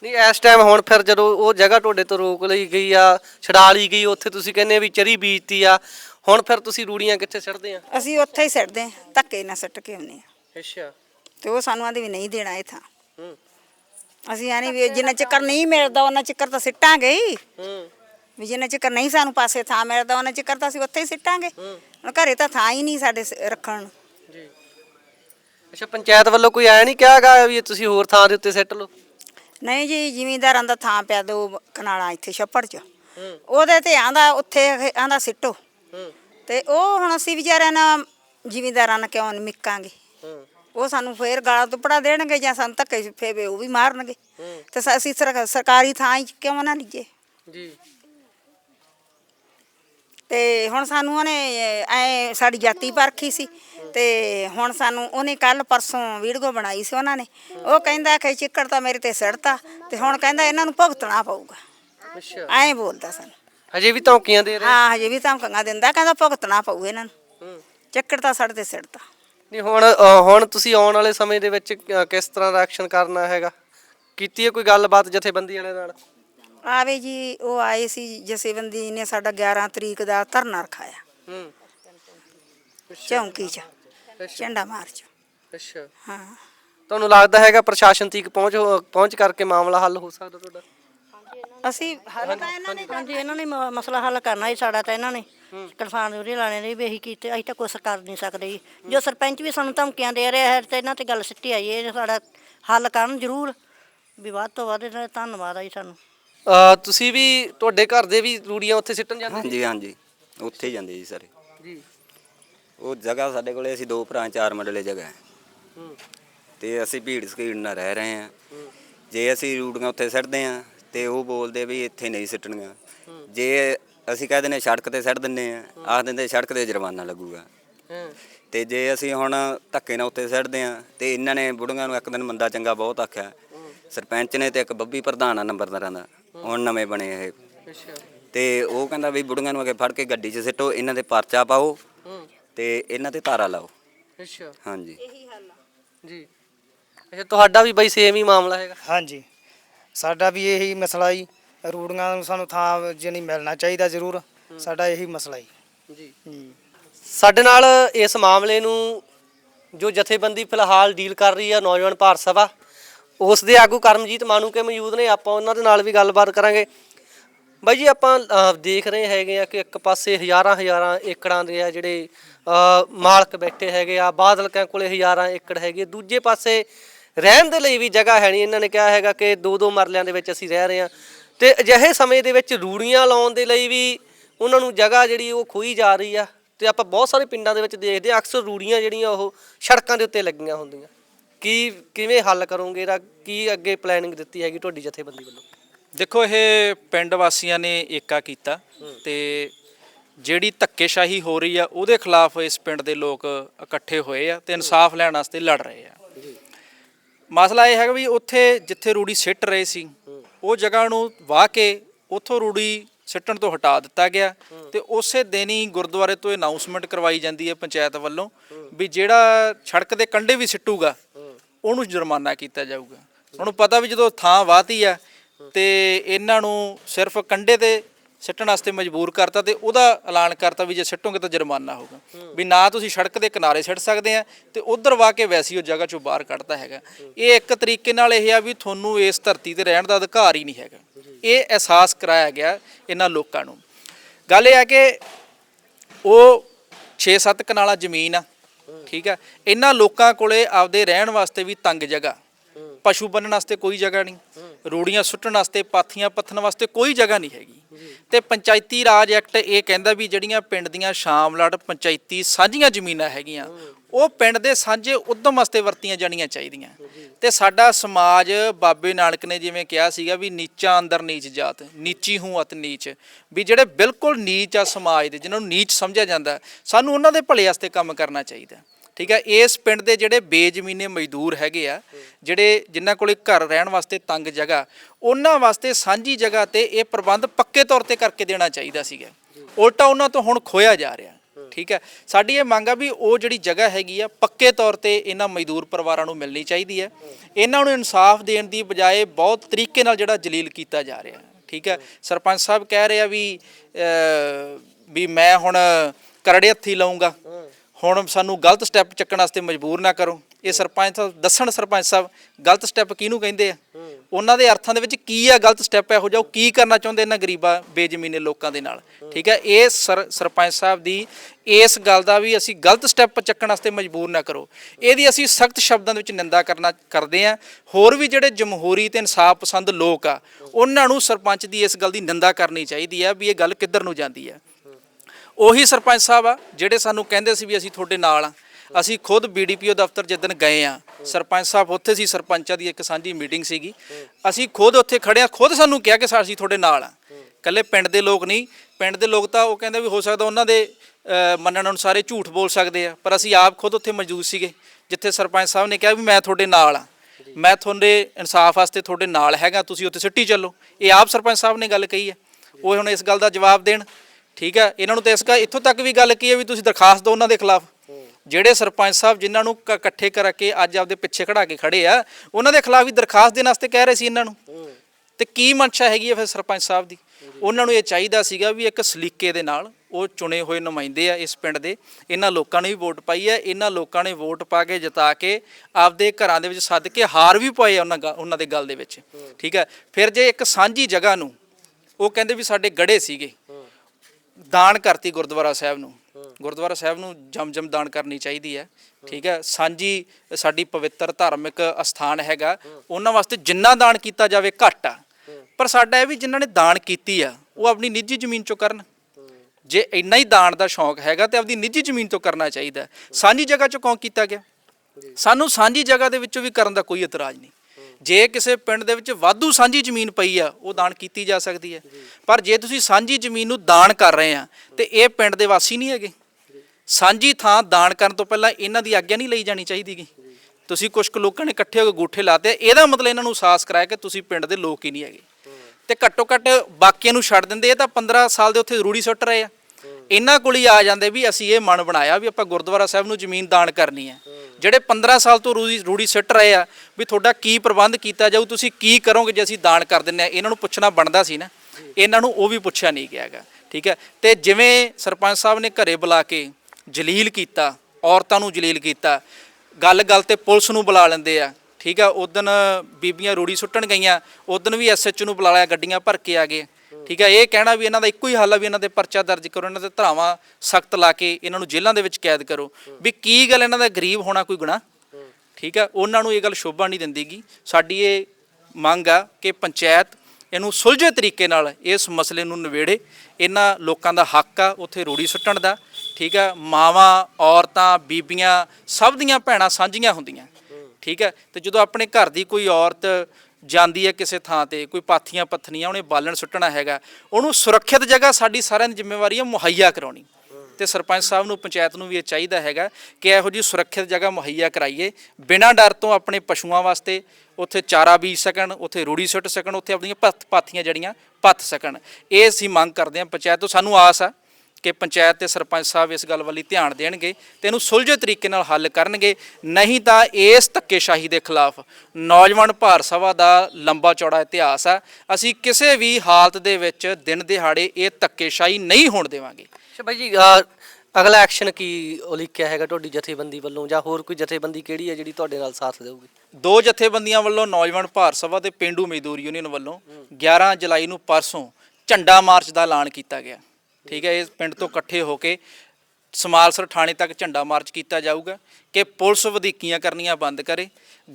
ਨਹੀਂ ਇਸ ਟਾਈਮ ਹੁਣ ਫਿਰ ਜਦੋਂ ਉਹ ਜਗ੍ਹਾ ਤੁਹਾਡੇ ਤੋਂ ਰੋਕ ਲਈ ਗਈ ਆ ਛਡਾ ਲਈ ਗਈ ਉੱਥੇ ਤੁਸੀਂ ਕਹਿੰਦੇ ਵੀ ਚਰੀ ਬੀਜਤੀ ਆ ਹੁਣ ਫਿਰ ਤੁਸੀਂ ਰੂੜੀਆਂ ਕਿੱਥੇ ਸਿੱਟਦੇ ਆ? ਅਸੀਂ ਉੱਥੇ ਹੀ ਸਿੱਟਦੇ ਹਾਂ, ਧੱਕੇ ਨਾਲ ਸਿੱਟ ਕੇ ਆਉਂਦੇ ਆ। ਅੱਛਾ। ਤੇ ਉਹ ਸਾਨੂੰ ਆਂਦੇ ਵੀ ਨਹੀਂ ਦੇਣਾ ਇਹ ਥਾਂ। ਹੂੰ। ਅਸੀਂ ਆਨੇ ਵੀ ਜਿੰਨਾ ਚੱਕਰ ਨਹੀਂ ਮਿਲਦਾ ਉਹਨਾਂ ਚੱਕਰ ਤਾਂ ਸਿੱਟਾਂਗੇ ਹੀ। ਹੂੰ। ਵੀ ਜਿੰਨਾ ਚੱਕਰ ਨਹੀਂ ਸਾਨੂੰ ਪਾਸੇ ਥਾਂ ਮਿਲਦਾ ਉਹਨਾਂ ਚੱਕਰ ਤਾਂ ਅਸੀਂ ਉੱਥੇ ਹੀ ਸਿੱਟਾਂਗੇ। ਹੁਣ ਘਰੇ ਤਾਂ ਥਾਂ ਹੀ ਨਹੀਂ ਸਾਡੇ ਸ- ਰੱਖਣ ਨੂੰ। ਜੀ। ਅੱਛਾ ਪੰਚਾਇਤ ਵੱਲੋਂ ਕੋਈ ਆਇਆ ਨਹੀਂ ਕਿਹਾਗਾ ਵੀ ਇਹ ਤੁਸੀਂ ਹੋਰ ਥਾਂ ਦੇ ਉੱਤੇ ਸਿੱਟ ਲਓ? ਨਹੀਂ ਜੀ ਜ਼ਿਮੀਂਦਾਰਾਂ ਦਾ ਥਾਂ ਪਿਆ ਦੋ ਕਨਾਲਾਂ ਇੱਥੇ ਛੱਪੜ 'ਚ। ਉਹਦੇ ਤੇ ਆਂਦਾ ਉੱਥੇ ਆਂਦਾ ਸਿੱਟੋ। ਤੇ ਉਹ ਹੁਣ ਅਸੀਂ ਵਿਚਾਰਿਆਂ ਨਾਲ ਜ਼ਿਮੀਂਦਾਰਾਂ ਨਾਲ ਕਿਉਂ ਨਿਮਕਾਂਗੇ ਉਹ ਸਾਨੂੰ ਫੇਰ ਗਾਲਾਂ ਦੁਪੜਾ ਦੇਣਗੇ ਜਾਂ ਸਾਨੂੰ ਧੱਕੇ ਫੇਵੇ ਉਹ ਵੀ ਮਾਰਨਗੇ। ਤੇ ਅਸੀਂ ਸਰਕ- ਸਰਕਾਰੀ ਥਾਂ ਹੀ ਕਿਉਂ ਨਾ ਲਈਏ? ਜੀ। ਤੇ ਹੁਣ ਸਾਨੂੰ ਉਹਨੇ ਐ ਸਾਡੀ ਜਾਤੀ ਪਰਖੀ ਸੀ। ਤੇ ਹੁਣ ਸਾਨੂੰ ਉਹਨੇ ਕੱਲ ਪਰਸੋਂ ਵੀਡੀਓ ਬਣਾਈ ਸੀ ਉਹਨਾਂ ਨੇ। ਉਹ ਕਹਿੰਦਾ ਕਿ ਚਿੱਕੜ ਤਾਂ ਮੇਰੇ ਤੇ ਸੜਤਾ ਤੇ ਹੁਣ ਕਹਿੰਦਾ ਇਹਨਾਂ ਨੂੰ ਭੁਗਤਣਾ ਪਊਗਾ। ਅੱਛਾ। ਐਂ ਬੋਲਦਾ ਸਾਨੂੰ। ਹਜੇ ਵੀ ਧੌਂਕੀਆਂ ਦੇ ਰਹੇ? ਹਾਂ ਹਜੇ ਵੀ ਧਮਕੀਆਂ ਦਿੰਦਾ ਕਹਿੰਦਾ ਭੁਗਤਣਾ ਪਊ ਇਹਨਾਂ ਨੂੰ। ਚੱਕੜ ਤਾਂ ਸੜ ਤੇ ਸੜਤਾ। ਨਹੀਂ ਹੁਣ ਅ, ਹੁਣ ਤੁਸੀਂ ਆਉਣ ਵਾਲੇ ਸਮੇਂ ਦੇ ਵਿੱਚ ਅ, ਕਿਸ ਤਰ੍ਹਾਂ ਦਾ ਐਕਸ਼ਨ ਕਰਨਾ ਹੈਗਾ? ਕੀਤੀ ਹੈ ਕੋਈ ਗੱਲਬਾਤ ਜਥੇਬੰਦੀ ਵਾਲੇ ਨਾਲ? ਆਵੇ ਜੀ ਉਹ ਆਏ ਸੀ ਜਸੇਬੰਦੀ ਨੇ ਸਾਡਾ 11 ਤਰੀਕ ਦਾ ਧਰਨਾ ਰਖਾਇਆ। ਹੂੰ। ਚੌਂਕੀ ਚ। ਝੰਡਾ ਮਾਰਚ। ਅੱਛਾ। ਹਾਂ। ਤੁਹਾਨੂੰ ਲੱਗਦਾ ਹੈਗਾ ਪ੍ਰਸ਼ਾਸਨ ਤੀਕ ਪਹੁੰਚ ਹੋ- ਪਹੁੰਚ ਕਰਕੇ ਮਾਮਲਾ ਹੱਲ ਹੋ ਸਕਦਾ ਤੁਹਾਡਾ? ਅਸੀਂ ਹਲ ਤਾਂ ਇਹਨਾਂ ਨੇ ਹਾਂਜੀ ਇਹਨਾਂ ਨੇ ਮ- ਮਸਲਾ ਹੱਲ ਕਰਨਾ ਜੀ ਸਾਡਾ ਤਾਂ ਇਹਨਾਂ ਨੇ। ਕਿਸਾਨ ਉਰੇ ਲਾਣੇ ਨੇ ਵੀ ਇਹੀ ਕੀਤੇ ਅਸੀਂ ਤਾਂ ਕੁਛ ਕਰ ਨਹੀਂ ਸਕਦੇ ਜੀ। ਜੋ ਸਰਪੰਚ ਵੀ ਸਾਨੂੰ ਧਮਕੀਆਂ ਦੇ ਰਿਹਾ ਹੈ ਤੇ ਇਹਨਾਂ ਤੇ ਗੱਲ ਸਿੱਟੀ ਆਈ ਹੈ ਇਹ ਸਾਡਾ ਹੱਲ ਕਰਨ ਜ਼ਰੂਰ। ਵੀ ਵੱਧ ਤੋਂ ਵੱਧ ਇਹਨਾਂ ਦਾ ਧੰਨਵਾਦ ਆ ਜੀ ਸਾਨੂੰ। ਅ, ਤੁਸੀਂ ਵੀ ਤੁਹਾਡੇ ਘਰ ਦੇ ਵੀ ਰੂੜੀਆਂ ਉੱਥੇ ਸਿੱਟਣ ਜਾਂਦੇ ਹਾਂਜੀ ਹਾਂਜੀ। ਉੱਥੇ ਹੀ ਜਾਂਦੇ ਜੀ ਸਾਰੇ। ਜੀ। ਉਹ ਜਗ੍ਹਾ ਸਾਡੇ ਕੋਲੇ ਅਸੀਂ ਦੋ ਭਰਾ ਚਾਰ ਮਰਲੇ ਜਗ੍ਹਾ ਹੈ। ਹੂੰ। ਤੇ ਅਸੀਂ ਭੀੜ ਸਕੀੜ ਨਾਲ ਰਹਿ ਰਹੇ ਹਾਂ। ਜੇ ਅਸੀਂ ਰੂੜੀਆਂ ਉੱਥੇ ਸਿੱਟਦੇ ਹਾਂ ਤੇ ਉਹ ਬੋਲਦੇ ਵੀ ਇੱਥੇ ਨਹੀਂ ਸਿੱਟਣੀਆਂ। ਜੇ ਅਸੀਂ ਕਹਿ ਦਿੰਦੇ ਸੜਕ ਤੇ ਸਿੱਟ ਦਿੰਨੇ ਆ ਆਖ ਦਿੰਦੇ ਸੜਕ ਤੇ ਜੁਰਮਾਨਾ ਲੱਗੂਗਾ। ਤੇ ਜੇ ਅਸੀਂ ਹੁਣ ਧੱਕੇ ਨਾਲ ਉੱਤੇ ਸਿੱਟਦੇ ਹਾਂ ਤੇ ਇਹਨਾਂ ਨੇ ਬੁੜੀਆਂ ਨੂੰ ਇੱਕ ਦਿਨ ਮੰਦਾ ਚੰਗਾ ਬਹੁਤ ਆਖਿਆ। ਸਰਪੰਚ ਨੇ ਤੇ ਇੱਕ ਬੱਬੀ ਪ੍ਰਧਾਨ ਆ ਨੰਬਰਦਾਰਾਂ ਦਾ ਹੁਣ ਨਵੇਂ ਬਣੇ ਇਹ। ਤੇ ਉਹ ਕਹਿੰਦਾ ਵੀ ਬੁੜੀਆਂ ਨੂੰ ਅਗੇ ਫੜ ਕੇ ਗੱਡੀ 'ਚ ਸਿੱਟੋ ਇਹਨਾਂ ਦੇ ਪਰਚਾ ਪਾਓ। ਤੇ ਇਹਨਾਂ ਤੇ ਤਾਰਾ ਲਾਓ। ਅੱਛਾ। ਹਾਂਜੀ। ਜੀ। ਅੱਛਾ ਤੁਹਾਡਾ ਵੀ ਬਈ ਸੇਮ ਹੀ ਮਾਮਲਾ ਹੈਗਾ। ਹਾਂਜੀ। ਸਾਡਾ ਵੀ ਇਹੀ ਮਸਲਾ ਹੀ ਰੂੜੀਆਂ ਨੂੰ ਸਾਨੂੰ ਥਾਂ ਜਣੀ ਮਿਲਣਾ ਚਾਹੀਦਾ ਜ਼ਰੂਰ। ਸਾਡਾ ਇਹੀ ਮਸਲਾ ਹੀ ਜੀ। ਜੀ ਸਾਡੇ ਨਾਲ ਇਸ ਮਾਮਲੇ ਨੂੰ ਜੋ ਜਥੇਬੰਦੀ ਫਿਲਹਾਲ ਡੀਲ ਕਰ ਰਹੀ ਹੈ ਨੌਜਵਾਨ ਭਾਰਤ ਸਭਾ ਉਸ ਦੇ ਆਗੂ ਕਰਮਜੀਤ ਮਾਨੂਕੇ ਮੌਜੂਦ ਨੇ। ਆਪਾਂ ਉਹਨਾਂ ਦੇ ਨਾਲ ਵੀ ਗੱਲਬਾਤ ਕਰਾਂਗੇ। ਬਾਈ ਜੀ ਆਪਾਂ ਅਹ, ਦੇਖ ਰਹੇ ਹੈਗੇ ਆ ਕਿ ਇੱਕ ਪਾਸੇ ਹਜ਼ਾਰਾਂ ਹਜ਼ਾਰਾਂ ਏਕੜਾਂ ਦੇ ਆ ਜਿਹੜੇ ਅਹ, ਮਾਲਕ ਬੈਠੇ ਹੈਗੇ ਆ ਬਾਦਲਕਾਂ ਕਿਆਂ ਕੋਲੇ ਹਜ਼ਾਰਾਂ ਏਕੜ ਹੈਗੇ ਦੂਜੇ ਪਾਸੇ ਰਹਿਣ ਦੇ ਲਈ ਵੀ ਜਗ੍ਹਾ ਹੈ ਨਹੀਂ। ਇਹਨਾਂ ਨੇ ਕਿਹਾ ਹੈਗਾ ਕਿ ਦੋ ਦੋ ਮਰਲਿਆਂ ਦੇ ਵਿੱਚ ਅਸੀਂ ਰਹਿ ਰਹੇ ਹਾਂ। ਤੇ ਅਜਿਹੇ ਸਮੇਂ ਦੇ ਵਿੱਚ ਰੂੜੀਆਂ ਲਾਉਣ ਦੇ ਲਈ ਵੀ ਉਹਨਾਂ ਨੂੰ ਜਗ੍ਹਾ ਜਿਹੜੀ ਉਹ ਖੋਈ ਜਾ ਰਹੀ ਆ। ਤੇ ਆਪਾਂ ਬਹੁਤ ਸਾਰੇ ਪਿੰਡਾਂ ਦੇ ਵਿੱਚ ਦੇਖਦੇ ਆ ਅਕਸਰ ਰੂੜੀਆਂ ਜਿਹੜੀਆਂ ਉਹ ਸੜਕਾਂ ਦੇ ਉੱਤੇ ਲੱਗੀਆਂ ਹੁੰਦੀਆਂ। ਕੀ ਕਿਵੇਂ ਹੱਲ ਕਰੋਗੇ? ਇਹਦਾ ਕੀ ਅੱਗੇ ਪਲੈਨਿੰਗ ਦਿੱਤੀ ਹੈਗੀ ਤੁਹਾਡੀ ਜਥੇਬੰਦੀ ਵੱਲੋਂ? ਦੇਖੋ ਇਹ ਪਿੰਡ ਵਾਸੀਆਂ ਨੇ ਏਕਾ ਕੀਤਾ ਤੇ ਜਿਹੜੀ ਧੱਕੇਸ਼ਾਹੀ ਹੋ ਰਹੀ ਆ ਉਹਦੇ ਖਿਲਾਫ ਇਸ ਪਿੰਡ ਦੇ ਲੋਕ ਇਕੱਠੇ ਹੋਏ ਆ ਤੇ ਇਨਸਾਫ ਲੈਣ ਵਾਸਤੇ ਲੜ ਰਹੇ ਆ। ਮਸਲਾ ਇਹ ਹੈਗਾ ਵੀ ਉੱਥੇ ਜਿੱਥੇ ਰੂੜੀ ਸਿੱਟ ਰਹੇ ਸੀ ਉਹ ਜਗ੍ਹਾ ਨੂੰ ਵਾਹ ਕੇ ਉੱਥੋਂ ਰੂੜੀ ਸਿੱਟਣ ਤੋਂ ਹਟਾ ਦਿੱਤਾ ਗਿਆ ਤੇ ਉਸੇ ਦਿਨ ਹੀ ਗੁਰਦੁਆਰੇ ਤੋਂ ਅਨਾਉਂਸਮੈਂਟ ਕਰਵਾਈ ਜਾਂਦੀ ਹੈ ਪੰਚਾਇਤ ਵੱਲੋਂ ਵੀ ਜਿਹੜਾ ਸੜਕ ਦੇ ਕੰਢੇ ਵੀ ਸਿੱਟੂਗਾ ਉਹਨੂੰ ਜੁਰਮਾਨਾ ਕੀਤਾ ਜਾਊਗਾ। ਉਹਨੂੰ ਪਤਾ ਵੀ ਜਦੋਂ ਥਾਂ ਵਾਹਤੀ ਆ ਤੇ ਇਹਨਾਂ ਨੂੰ ਸਿਰਫ ਕੰਢੇ ਤੇ ਸਿੱਟਣ ਵਾਸਤੇ ਮਜਬੂਰ ਕਰਤਾ ਤੇ ਉਹਦਾ ਐਲਾਨ ਕਰਤਾ ਵੀ ਜੇ ਸਿੱਟੋਗੇ ਤਾਂ ਜੁਰਮਾਨਾ ਹੋਊਗਾ। ਵੀ ਨਾ ਤੁਸੀਂ ਸੜਕ ਦੇ ਕਿਨਾਰੇ ਸਿੱਟ ਸਕਦੇ ਆ ਤੇ ਉਧਰ ਵਾ ਕੇ ਵੈਸੇ ਹੀ ਉਹ ਜਗ੍ਹਾ ਚੋਂ ਬਾਹਰ ਕੱਢਦਾ ਹੈਗਾ। ਇਹ ਇੱਕ ਤਰੀਕੇ ਨਾਲ ਇਹ ਆ ਵੀ ਤੁਹਾਨੂੰ ਇਸ ਧਰਤੀ ਤੇ ਰਹਿਣ ਦਾ ਅਧਿਕਾਰ ਹੀ ਨਹੀਂ ਹੈਗਾ। ਇਹ ਅਹਿਸਾਸ ਕਰਾਇਆ ਗਿਆ ਇਹਨਾਂ ਲੋਕਾਂ ਨੂੰ। ਗੱਲ ਇਹ ਆ ਕਿ ਉਹ 6-7 ਕਨਾਲਾ ਜ਼ਮੀਨ ਆ, ਠੀਕ ਆ। ਇਹਨਾਂ ਲੋਕਾਂ ਕੋਲੇ ਆਪਦੇ ਰਹਿਣ ਵਾਸਤੇ ਵੀ ਤੰਗ ਜਗ੍ਹਾ। ਪਸ਼ੂ ਬੰਨਣ ਵਾਸਤੇ ਕੋਈ ਜਗ੍ਹਾ ਨਹੀਂ। ਰੂੜੀਆਂ ਸੁੱਟਣ ਵਾਸਤੇ, ਪਾਥੀਆਂ ਪੱਥਣ ਵਾਸਤੇ ਕੋਈ ਜਗ੍ਹਾ ਨਹੀਂ ਹੈਗੀ। ਤੇ ਪੰਚਾਇਤੀ ਰਾਜ ਐਕਟ ਇਹ ਕਹਿੰਦਾ ਵੀ ਜਿਹੜੀਆਂ ਪਿੰਡ ਦੀਆਂ ਸ਼ਾਮਲਾਟ ਪੰਚਾਇਤੀ ਸਾਂਝੀਆਂ ਜ਼ਮੀਨਾਂ ਹੈਗੀਆਂ, ਉਹ ਪਿੰਡ ਦੇ ਸਾਂਝੇ ਉਦਮ ਵਾਸਤੇ ਵਰਤੀਆਂ ਜਾਣੀਆਂ ਚਾਹੀਦੀਆਂ। ਤੇ ਸਾਡਾ ਸਮਾਜ ਬਾਬੇ ਨਾਨਕ ਨੇ ਜਿਵੇਂ ਕਿਹਾ ਸੀਗਾ ਵੀ ਨੀਚਾ ਅੰਦਰ ਨੀਚ ਜਾਤ, ਨੀਚੀ ਹੂੰ ਅਤ ਨੀਚ। ਵੀ ਜਿਹੜੇ ਬਿਲਕੁਲ ਨੀਚ ਆ ਸਮਾਜ ਦੇ ਜਿਨ੍ਹਾਂ ਨੂੰ ਨੀਚ ਸਮਝਿਆ ਜਾਂਦਾ, ਸਾਨੂੰ ਉਹਨਾਂ ਦੇ ਭਲੇ ਵਾਸਤੇ ਕੰਮ ਕਰਨਾ ਚਾਹੀਦਾ। ਠੀਕ ਹੈ, ਇਸ ਪਿੰਡ ਦੇ ਜਿਹੜੇ ਬੇਜ਼ਮੀਨੇ ਮਜ਼ਦੂਰ ਹੈਗੇ ਆ, ਜਿਹੜੇ ਜਿਨ੍ਹਾਂ ਕੋਲੇ ਘਰ ਰਹਿਣ ਵਾਸਤੇ ਤੰਗ ਜਗ੍ਹਾ, ਉਹਨਾਂ ਵਾਸਤੇ ਸਾਂਝੀ ਜਗ੍ਹਾ ਤੇ ਇਹ ਪ੍ਰਬੰਧ ਪੱਕੇ ਤੌਰ ਤੇ ਕਰਕੇ ਦੇਣਾ ਚਾਹੀਦਾ ਸੀਗਾ। ਉਲਟਾ ਉਹਨਾਂ ਤੋਂ ਹੁਣ ਖੋਇਆ ਜਾ ਰਿਹਾ। ਠੀਕ ਹੈ, ਸਾਡੀ ਇਹ ਮੰਗ ਆ ਵੀ ਉਹ ਜਿਹੜੀ ਜਗ੍ਹਾ ਹੈਗੀ ਆ, ਪੱਕੇ ਤੌਰ ਤੇ ਇਹਨਾਂ ਮਜ਼ਦੂਰ ਪਰਿਵਾਰਾਂ ਨੂੰ ਮਿਲਣੀ ਚਾਹੀਦੀ ਹੈ। ਇਹਨਾਂ ਨੂੰ ਇਨਸਾਫ ਦੇਣ ਦੀ ਬਜਾਏ ਬਹੁਤ ਤਰੀਕੇ ਨਾਲ ਜਿਹੜਾ ਜਲੀਲ ਕੀਤਾ ਜਾ ਰਿਹਾ। ਠੀਕ ਹੈ, ਸਰਪੰਚ ਸਾਹਿਬ ਕਹਿ ਰਹੇ ਆ ਵੀ ਵੀ ਮੈਂ ਹੁਣ ਕਰੜੇ ਹੱਥੀ ਲਾਉਂਗਾ ਹੁਣ ਸਾਨੂੰ ਗਲਤ ਸਟੈਪ ਚੱਕਣ ਵਾਸਤੇ ਮਜਬੂਰ ਨਾ ਕਰੋ। ਇਹ ਸਰਪੰਚ ਸਾਹਿਬ ਦੱਸਣ ਸਰਪੰਚ ਸਾਹਿਬ ਗਲਤ ਸਟੈਪ ਕਿਹਨੂੰ ਕਹਿੰਦੇ ਆ? ਉਹਨਾਂ ਦੇ ਅਰਥਾਂ ਦੇ ਵਿੱਚ ਕੀ ਆ ਗਲਤ ਸਟੈਪ ਇਹੋ ਜਿਹਾ ਉਹ ਕੀ ਕਰਨਾ ਚਾਹੁੰਦੇ ਇਹਨਾਂ ਗਰੀਬਾਂ ਬੇਜ਼ਮੀਨੇ ਲੋਕਾਂ ਦੇ ਨਾਲ? ਠੀਕ ਹੈ ਇਹ ਸਰ- ਸਰਪੰਚ ਸਾਹਿਬ ਦੀ ਇਸ ਗੱਲ ਦਾ ਵੀ ਅਸੀਂ ਗਲਤ ਸਟੈਪ ਚੱਕਣ ਵਾਸਤੇ ਮਜਬੂਰ ਨਾ ਕਰੋ। ਇਹਦੀ ਅਸੀਂ ਸਖਤ ਸ਼ਬਦਾਂ ਦੇ ਵਿੱਚ ਨਿੰਦਾ ਕਰਨਾ ਕਰਦੇ ਆ ਹੋਰ ਵੀ ਜਿਹੜੇ ਜਮਹੂਰੀ ਤੇ ਇਨਸਾਫ ਪਸੰਦ ਲੋਕ ਆ ਉਹਨਾਂ ਨੂੰ ਸਰਪੰਚ ਦੀ ਇਸ ਗੱਲ ਦੀ ਨਿੰਦਾ ਕਰਨੀ ਚਾਹੀਦੀ ਆ ਵੀ ਇਹ ਗੱਲ ਕਿੱਧਰ ਨੂੰ ਜਾਂਦੀ ਆ। ਉਹੀ ਸਰਪੰਚ ਸਾਹਿਬ ਆ, ਜਿਹੜੇ ਸਾਨੂੰ ਕਹਿੰਦੇ ਸੀ ਵੀ ਅਸੀਂ ਤੁਹਾਡੇ ਨਾਲ ਆ। ਅਸੀਂ ਖੁਦ ਬੀਡੀਪੀਓ ਦਫ਼ਤਰ ਜਿੱਦਣ ਗਏ ਆ, ਸਰਪੰਚ ਸਾਹਿਬ ਉੱਥੇ ਸੀ, ਸਰਪੰਚਾਂ ਦੀ ਇੱਕ ਸਾਂਝੀ ਮੀਟਿੰਗ ਸੀਗੀ। ਅਸੀਂ ਖੁਦ ਉੱਥੇ ਖੜੇ ਆ, ਖੁਦ ਸਾਨੂੰ ਕਿਹਾ ਕਿ ਸਾ- ਅਸੀਂ ਤੁਹਾਡੇ ਨਾਲ ਆ। ਕੱਲੇ ਪਿੰਡ ਦੇ ਲੋਕ ਨਹੀਂ, ਪਿੰਡ ਦੇ ਲੋਕ ਤਾਂ ਉਹ ਕਹਿੰਦੇ ਵੀ ਹੋ ਸਕਦਾ ਉਹਨਾਂ ਦੇ ਮੰਨਣ ਅਨੁਸਾਰ ਇਹ ਝੂਠ ਬੋਲ ਸਕਦੇ ਆ, ਪਰ ਅਸੀਂ ਆਪ ਖੁਦ ਉੱਥੇ ਮੌਜੂਦ ਸੀਗੇ, ਜਿੱਥੇ ਸਰਪੰਚ ਸਾਹਿਬ ਨੇ ਕਿਹਾ ਵੀ ਮੈਂ ਤੁਹਾਡੇ ਨਾਲ ਆ। ਮੈਂ ਤੁਹਾਡੇ ਇਨਸਾਫ ਵਾਸਤੇ ਤੁਹਾਡੇ ਨਾਲ ਹੈਗਾ, ਤੁਸੀਂ ਉੱਥੇ ਸਿੱਟੀ ਚੱਲੋ। ਇਹ ਆਪ ਸਰਪੰਚ ਸਾਹਿਬ ਨੇ ਗੱਲ ਕਹੀ ਹੈ ਉਹ ਹੁਣ ਇਸ ਗੱਲ ਦਾ ਜਵਾਬ ਦੇਣ ਠੀਕ ਹੈ? ਇਹਨਾਂ ਨੂੰ ਤਾਂ ਇਸ ਕਾ ਇੱਥੋਂ ਤੱਕ ਵੀ ਗੱਲ ਕੀ ਹੈ ਵੀ ਤੁਸੀਂ ਦਰਖਾਸਤ ਦਿਓ ਉਹਨਾਂ ਦੇ ਖਿਲਾਫ। ਜਿਹੜੇ ਸਰਪੰਚ ਸਾਹਿਬ ਜਿਨ੍ਹਾਂ ਨੂੰ ਕ- ਇਕੱਠੇ ਕਰਕੇ ਅੱਜ ਆਪਦੇ ਪਿੱਛੇ ਖੜਾ ਕੇ ਖੜੇ ਆ, ਉਹਨਾਂ ਦੇ ਖਿਲਾਫ ਵੀ ਦਰਖਾਸਤ ਦੇਣ ਵਾਸਤੇ ਕਹਿ ਰਹੇ ਸੀ ਇਹਨਾਂ ਨੂੰ। ਤੇ ਕੀ ਮਨਸ਼ਾ ਹੈਗੀ ਹੈ ਫਿਰ ਸਰਪੰਚ ਸਾਹਿਬ ਦੀ? ਉਹਨਾਂ ਨੂੰ ਇਹ ਚਾਹੀਦਾ ਸੀਗਾ ਵੀ ਇੱਕ ਸਲੀਕੇ ਦੇ ਨਾਲ ਉਹ ਚੁਣੇ ਹੋਏ ਨੁਮਾਇੰਦੇ ਆ ਇਸ ਪਿੰਡ ਦੇ, ਇਹਨਾਂ ਲੋਕਾਂ ਨੇ ਵੀ ਵੋਟ ਪਾਈ ਹੈ, ਇਹਨਾਂ ਲੋਕਾਂ ਨੇ ਵੋਟ ਪਾ ਕੇ ਜਿਤਾ ਕੇ ਆਪਦੇ ਘਰਾਂ ਦੇ ਵਿੱਚ ਸੱਦ ਕੇ ਹਾਰ ਵੀ ਪਾਏ ਆ ਉਹਨਾਂ ਗ- ਉਹਨਾਂ ਦੇ ਗੱਲ ਦੇ ਵਿੱਚ। ਠੀਕ ਹੈ? ਫਿਰ ਜੇ ਇੱਕ ਸਾਂਝੀ ਜਗ੍ਹਾ ਨੂੰ ਉਹ ਕਹਿੰਦੇ ਵੀ ਸਾਡੇ ਗੜੇ ਸੀਗੇ ਦਾਨ ਕਰਤੀ ਗੁਰਦੁਆਰਾ ਸਾਹਿਬ ਨੂੰ। ਗੁਰਦੁਆਰਾ ਸਾਹਿਬ ਨੂੰ ਜਮ-ਜਮ ਦਾਨ ਕਰਨੀ ਚਾਹੀਦੀ ਹੈ। ਠੀਕ ਹੈ? ਸਾਂਝੀ ਸਾਡੀ ਪਵਿੱਤਰ ਧਾਰਮਿਕ ਅਸਥਾਨ ਹੈਗਾ। ਉਹਨਾਂ ਵਾਸਤੇ ਜਿੰਨਾ ਦਾਨ ਕੀਤਾ ਜਾਵੇ ਘੱਟ ਆ। ਪਰ ਸਾਡਾ ਇਹ ਵੀ ਜਿਨ੍ਹਾਂ ਨੇ ਦਾਨ ਕੀਤੀ ਆ ਉਹ ਆਪਣੀ ਨਿੱਜੀ ਜ਼ਮੀਨ ਚੋਂ ਕਰਨ। ਜੇ ਇੰਨਾ ਹੀ ਦਾਨ ਦਾ ਸ਼ੌਂਕ ਹੈਗਾ ਤੇ ਆਪਦੀ ਨਿੱਜੀ ਜ਼ਮੀਨ ਤੋਂ ਕਰਨਾ ਚਾਹੀਦਾ। ਸਾਂਝੀ ਜਗ੍ਹਾ ਚੋਂ ਕਿਉਂ ਕੀਤਾ ਗਿਆ? ਸਾਨੂੰ ਸਾਂਝੀ ਜਗ੍ਹਾ ਦੇ ਵਿੱਚੋਂ ਵੀ ਕਰਨ ਦਾ ਕੋਈ ਇਤਰਾਜ਼ ਨਹੀਂ। ਜੇ ਕਿਸੇ ਪਿੰਡ ਦੇ ਵਿੱਚ ਵਾਧੂ ਸਾਂਝੀ ਜ਼ਮੀਨ ਪਈ ਆ ਉਹ ਦਾਨ ਕੀਤੀ ਜਾ ਸਕਦੀ ਹੈ। ਪਰ ਜੇ ਤੁਸੀਂ ਸਾਂਝੀ ਜ਼ਮੀਨ ਨੂੰ ਦਾਨ ਕਰ ਰਹੇ ਆ ਤੇ ਇਹ ਪਿੰਡ ਦੇ ਵਾਸੀ ਨਹੀਂ ਹੈਗੇ। ਸਾਂਝੀ ਥਾਂ ਦਾਨ ਕਰਨ ਤੋਂ ਪਹਿਲਾਂ ਇਹਨਾਂ ਦੀ ਆਗਿਆ ਨਹੀਂ ਲਈ ਜਾਣੀ ਚਾਹੀਦੀਗੀ ਤੁਸੀਂ ਕੁਝ ਕੁ ਲੋਕਾਂ ਨੇ ਇਕੱਠੇ ਹੋ ਕੇ ਗੂਠੇ ਲਾਤੇ ਇਹਦਾ ਮਤਲਬ ਇਹਨਾਂ ਨੂੰ ਸਾਹਸ ਕਰਾਇਆ ਕਿ ਤੁਸੀਂ ਪਿੰਡ ਦੇ ਲੋਕ ਹੀ ਨਹੀਂ ਹੈਗੇ। ਤੇ ਘੱਟੋ ਘੱਟ ਬਾਕੀਆਂ ਨੂੰ ਛੱਡ ਦਿੰਦੇ ਇਹ ਤਾਂ 15 ਸਾਲ ਦੇ ਉੱਥੇ ਰੂੜੀ ਸੁੱਟ ਰਹੇ ਆ। ਇਹਨਾਂ ਕੋਲ ਹੀ ਆ ਜਾਂਦੇ ਵੀ ਅਸੀਂ ਇਹ ਮਨ ਬਣਾਇਆ ਵੀ ਆਪਾਂ ਗੁਰਦੁਆਰਾ ਸਾਹਿਬ ਨੂੰ ਜ਼ਮੀਨ ਦਾਨ ਕਰਨੀ ਹੈ। ਜਿਹੜੇ 15 ਸਾਲ ਤੋਂ ਰੂੜੀ ਰੂੜੀ ਸਿੱਟ ਰਹੇ ਆ ਵੀ ਤੁਹਾਡਾ ਕੀ ਪ੍ਰਬੰਧ ਕੀਤਾ ਜਾਊ, ਤੁਸੀਂ ਕੀ ਕਰੋਗੇ ਜੇ ਅਸੀਂ ਦਾਨ ਕਰ ਦਿੰਨੇ ਆ? ਇਹਨਾਂ ਨੂੰ ਪੁੱਛਣਾ ਬਣਦਾ ਸੀ ਨਾ। ਇਹਨਾਂ ਨੂੰ ਉਹ ਵੀ ਪੁੱਛਿਆ ਨਹੀਂ ਗਿਆਗਾ ਠੀਕ ਹੈ? ਤੇ ਜਿਵੇਂ ਸਰਪੰਚ ਸਾਹਿਬ ਨੇ ਘਰੇ ਬੁਲਾ ਕੇ ਜਲੀਲ ਕੀਤਾ, ਔਰਤਾਂ ਨੂੰ ਜਲੀਲ ਕੀਤਾ ਗੱਲ ਗੱਲ ਤੇ ਪੁਲਿਸ ਨੂੰ ਬੁਲਾ ਲੈਂਦੇ ਆ। ਠੀਕ ਆ ਉਦਣ ਬੀਬੀਆਂ ਰੂੜੀ ਸੁੱਟਣ ਗਈਆਂ। ਉਦਣ ਵੀ ਐਸਐਚ ਨੂੰ ਬੁਲਾ ਲਿਆ, ਗੱਡੀਆਂ ਭਰ ਕੇ ਆ ਗਏ। ਠੀਕ ਹੈ, ਇਹ ਕਹਿਣਾ ਵੀ ਇਹਨਾਂ ਦਾ ਇੱਕੋ ਹੀ ਹੱਲ ਆ ਵੀ ਇਹਨਾਂ ਦੇ ਪਰਚਾ ਦਰਜ ਕਰੋ, ਇਹਨਾਂ ਤੇ ਧਰਾਵਾਂ ਸਖਤ ਲਾ ਕੇ ਇਹਨਾਂ ਨੂੰ ਜੇਲ੍ਹਾਂ ਦੇ ਵਿੱਚ ਕੈਦ ਕਰੋ। ਵੀ ਕੀ ਗੱਲ ਇਹਨਾਂ ਦਾ ਗਰੀਬ ਹੋਣਾ ਕੋਈ ਗੁਨਾਹ? ਠੀਕ ਹੈ, ਉਹਨਾਂ ਨੂੰ ਇਹ ਗੱਲ ਸ਼ੋਭਾ ਨਹੀਂ ਦਿੰਦੀਗੀ। ਸਾਡੀ ਇਹ ਮੰਗ ਆ ਕਿ ਪੰਚਾਇਤ ਇਹਨੂੰ ਸੁਲਝੇ ਤਰੀਕੇ ਨਾਲ ਇਸ ਮਸਲੇ ਨੂੰ ਨਿਬੇੜੇ। ਇਹਨਾਂ ਲੋਕਾਂ ਦਾ ਹੱਕ ਆ, ਉੱਥੇ ਰੂੜੀ ਸੁੱਟਣ ਦਾ। ਠੀਕ ਹੈ, ਮਾਵਾਂ, ਔਰਤਾਂ, ਬੀਬੀਆਂ, ਸਭ ਦੀਆਂ ਭੈਣਾਂ ਸਾਂਝੀਆਂ ਹੁੰਦੀਆਂ। ਠੀਕ ਹੈ, ਤੇ ਜਦੋਂ ਆਪਣੇ ਘਰ ਦੀ ਕੋਈ ਔਰਤ ਜਾਂਦੀ ਹੈ ਕਿਸੇ ਥਾਂ ਤੇ, ਕੋਈ ਪਾਥੀਆਂ ਪੱਥਨੀਆਂ, ਉਹਨੇ ਬਾਲਣ ਸੁੱਟਣਾ ਹੈਗਾ। ਉਹਨੂੰ ਸੁਰੱਖਿਅਤ ਜਗ੍ਹਾ ਸਾਡੀ ਸਾਰਿਆਂ ਦੀ ਜ਼ਿੰਮੇਵਾਰੀ ਹੈ ਮੁਹੱਈਆ ਕਰਾਉਣੀ। ਤੇ ਸਰਪੰਚ ਸਾਹਿਬ ਨੂੰ, ਪੰਚਾਇਤ ਨੂੰ ਵੀ ਇਹ ਚਾਹੀਦਾ ਹੈਗਾ ਕਿ ਇਹੋ ਜਿਹੀ ਸੁਰੱਖਿਅਤ ਜਗ੍ਹਾ ਮੁਹੱਈਆ ਕਰਾਈਏ। ਬਿਨਾਂ ਡਰ ਤੋਂ ਆਪਣੇ ਪਸ਼ੂਆਂ ਵਾਸਤੇ ਉੱਥੇ ਚਾਰਾ ਬੀਜ ਸਕਣ, ਉੱਥੇ ਰੂੜੀ ਸੁੱਟ ਸਕਣ, ਉੱਥੇ ਆਪਣੀਆਂ ਪੱਥ ਪਾਥੀਆਂ ਜੜੀਆਂ ਪੱਥ ਸਕਣ। ਇਹ ਅਸੀਂ ਮੰਗ ਕਰਦੇ ਹਾਂ, ਪੰਚਾਇਤ ਤੋਂ ਸਾਨੂੰ ਆਸ ਆ। ਕਿ ਪੰਚਾਇਤ ਤੇ ਸਰਪੰਚ ਸਾਹਿਬ ਇਸ ਗੱਲ ਵੱਲ ਧਿਆਨ ਦੇਣਗੇ ਤੇ ਇਹਨੂੰ ਸੁਲਝੇ ਤਰੀਕੇ ਨਾਲ ਹੱਲ ਕਰਨਗੇ। ਨਹੀਂ ਤਾਂ ਇਸ ਧੱਕੇਸ਼ਾਹੀ ਦੇ ਖਿਲਾਫ ਨੌਜਵਾਨ ਭਾਰਤ ਸਭਾ ਦਾ ਲੰਬਾ ਚੌੜਾ ਇਤਿਹਾਸ ਆ ਅਸੀਂ ਕਿਸੇ ਵੀ ਹਾਲਤ ਦੇ ਵਿੱਚ ਦਿਨ ਦਿਹਾੜੇ ਇਹ ਧੱਕੇਸ਼ਾਹੀ ਨਹੀਂ ਹੋਣ ਦੇਵਾਂਗੇ। ਅੱਛਾ ਬਾਈ ਜੀ ਅਗਲਾ ਐਕਸ਼ਨ ਕੀ ਉਲੀਕਿਆ ਹੈਗਾ ਤੁਹਾਡੀ ਜਥੇਬੰਦੀ ਵੱਲੋਂ ਜਾਂ ਹੋਰ ਕੋਈ ਜਥੇਬੰਦੀ ਕਿਹੜੀ ਹੈ ਜਿਹੜੀ ਤੁਹਾਡੇ ਨਾਲ ਸਾਥ ਦੇਊਗੀ? ਦੋ ਜਥੇਬੰਦੀਆਂ ਵੱਲੋਂ ਨੌਜਵਾਨ ਭਾਰਤ ਸਭਾ ਤੇ ਪਿੰਡੂ ਮਜ਼ਦੂਰ ਯੂਨੀਅਨ ਵੱਲੋਂ 11 ਜੁਲਾਈ ਨੂੰ ਪਰਸੋਂ ਝੰਡਾ ਮਾਰਚ ਦਾ ਐਲਾਨ ਕੀਤਾ ਗਿਆ। ਠੀਕ ਹੈ ਇਹ ਪਿੰਡ ਤੋਂ ਇਕੱਠੇ ਹੋ ਕੇ ਸਮਾਲਸਰ ਥਾਣੇ ਤੱਕ ਝੰਡਾ ਮਾਰਚ ਕੀਤਾ ਜਾਊਗਾ ਕਿ ਪੁਲਿਸ ਵਧੀਕੀਆਂ ਕਰਨੀਆਂ ਬੰਦ ਕਰੇ।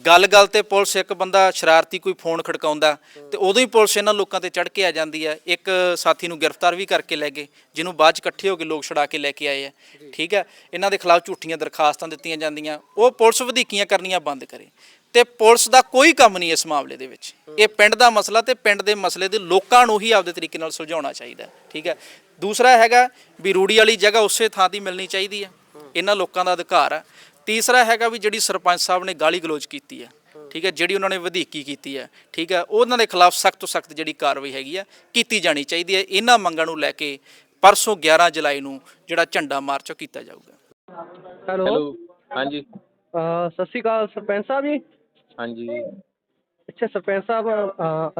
ਗੱਲ-ਗੱਲ ਤੇ ਪੁਲਿਸ ਇੱਕ ਬੰਦਾ ਸ਼ਰਾਰਤੀ ਕੋਈ ਫੋਨ ਖੜਕਾਉਂਦਾ ਤੇ ਉਦੋਂ ਹੀ ਪੁਲਿਸ ਇਹਨਾਂ ਲੋਕਾਂ ਤੇ ਚੜ ਕੇ ਆ ਜਾਂਦੀ ਹੈ। ਇੱਕ ਸਾਥੀ ਨੂੰ ਗ੍ਰਿਫਤਾਰ ਵੀ ਕਰਕੇ ਲੈ ਗਏ, ਜਿਹਨੂੰ ਬਾਅਦ ਚ ਇਕੱਠੇ ਹੋ ਕੇ ਲੋਕ ਛੁਡਾ ਕੇ ਲੈ ਕੇ ਆਏ ਆ। ਠੀਕ ਹੈ, ਇਹਨਾਂ ਦੇ ਖਿਲਾਫ ਝੂਠੀਆਂ ਦਰਖਾਸਤਾਂ ਦਿੱਤੀਆਂ ਜਾਂਦੀਆਂ, ਉਹ ਪੁਲਿਸ ਵਧੀਕੀਆਂ ਕਰਨੀਆਂ ਬੰਦ ਕਰੇ। ਤੇ ਪੁਲਿਸ ਦਾ ਕੋਈ ਕੰਮ ਨਹੀਂ ਇਸ ਮਾਮਲੇ ਦੇ ਵਿੱਚ। ਇਹ ਪਿੰਡ ਦਾ ਮਸਲਾ ਤੇ ਪਿੰਡ ਦੇ ਮਸਲੇ ਦੇ ਲੋਕਾਂ ਨੂੰ ਹੀ ਆਪਦੇ ਤਰੀਕੇ ਨਾਲ ਸੁਲਝਾਉਣਾ ਚਾਹੀਦਾ ਠੀਕ ਹੈ? ਦੂਸਰਾ ਹੈਗਾ ਵੀ ਰੂੜੀ ਵਾਲੀ ਜਗ੍ਹਾ ਉਸੇ ਥਾਂ ਦੀ ਮਿਲਣੀ ਚਾਹੀਦੀ ਹੈ। ਇਹਨਾਂ ਲੋਕਾਂ ਦਾ ਅਧਿਕਾਰ ਹੈ। ਤੀਸਰਾ ਹੈਗਾ ਵੀ ਜਿਹੜੀ ਸਰਪੰਚ ਸਾਹਿਬ ਨੇ ਗਾਲੀ ਗਲੋਚ ਕੀਤੀ ਹੈ ਠੀਕ ਹੈ? ਜਿਹੜੀ ਉਹਨਾਂ ਨੇ ਵਧੀਕੀ ਕੀਤੀ ਹੈ ਠੀਕ ਹੈ? ਉਹਨਾਂ ਦੇ ਖਿਲਾਫ ਸਖਤ ਤੋਂ ਸਖਤ ਜਿਹੜੀ ਕਾਰਵਾਈ ਹੈਗੀ ਹੈ ਕੀਤੀ ਜਾਣੀ ਚਾਹੀਦੀ ਹੈ। ਇਹਨਾਂ ਮੰਗਾਂ ਨੂੰ ਲੈ ਕੇ ਪਰਸੋਂ 11 ਜੁਲਾਈ ਨੂੰ ਜਿਹੜਾ ਝੰਡਾ ਮਾਰਚ ਉਹ ਕੀਤਾ ਜਾਊਗਾ। ਹੈਲੋ। ਹਾਂਜੀ। ਸਤਿ ਸ਼੍ਰੀ ਅਕਾਲ ਸਰਪੰਚ ਸਾਹਿਬ ਜੀ। ਹਾਂਜੀ। ਅੱਛਾ ਸਰਪੰਚ ਸਾਹਿਬ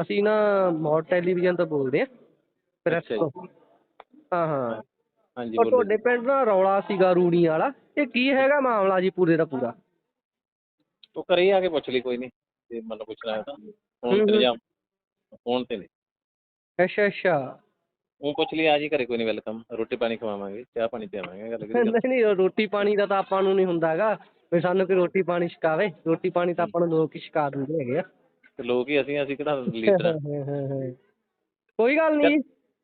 ਅਸੀਂ ਨਾ ਮੌੜ ਟੈਲੀਵਿਜ਼ਨ ਤੋਂ ਬੋਲਦੇ ਆ ਪ੍ਰੈਸ। ਤੋਂ ਹਾਂ ਹਾਂ। ਹਾਂਜੀ ਉਹ ਬੋਲੋ ਤੁਹਾਡੇ ਪਿੰਡ ਦਾ ਰੌਲਾ ਸੀਗਾ ਰੂੜੀ ਵਾਲਾ। ਇਹ ਕੀ ਹੈਗਾ ਮਾਮਲਾ ਜੀ ਪੂਰੇ ਦਾ ਪੂਰਾ? ਤੂੰ ਘਰੇ ਹੀ ਆ ਕੇ ਪੁੱਛ ਲਈ ਕੋਈ ਨਹੀਂ। ਜੇ ਮਤਲਬ ਪੁੱਛਣਾ ਹੈ ਤਾਂ। ਹੂੰ, ਫੋਨ ਤੇ ਹੂੰ। ਜਾਂ ਫੋਨ ਤੇ ਨਹੀਂ। ਅੱਛਾ ਅੱਛਾ। ਉਹ ਪੁੱਛ ਲਈ ਆ ਜੀ ਘਰੇ ਕੋਈ ਨਹੀਂ ਵੈਲਕਮ। ਰੋਟੀ ਪਾਣੀ ਖਵਾਵਾਂਗੇ ਚਾਹ ਪਾਣੀ ਪਿਆਵਾਂਗੇ ਗੱਲ ਨਹੀਂ ਨਹੀਂ ਰੋਟੀ ਪਾਣੀ ਦਾ ਤਾਂ ਆਪਾਂ ਨੂੰ ਨਹੀਂ ਹੁੰਦਾਗਾ ਵੀ ਸਾਨੂੰ ਕੋਈ ਰੋਟੀ ਪਾਣੀ ਛਕਾਵੇ ਰੋਟੀ ਪਾਣੀ ਤਾਂ ਆਪਾਂ ਨੂੰ ਲੋਕ ਹੀ ਛਕਾ ਦਿੰਦੇ ਹੈਗੇ ਆ। ਤੇ ਲੋਕ ਹੀ ਅਸੀਂ ਅਸੀਂ ਕਿਹੜਾ ਲੀਡਰ ਹਾਂ, ਹਾਂ, ਹਾਂ। ਕੋਈ ਗੱਲ ਨਹੀਂ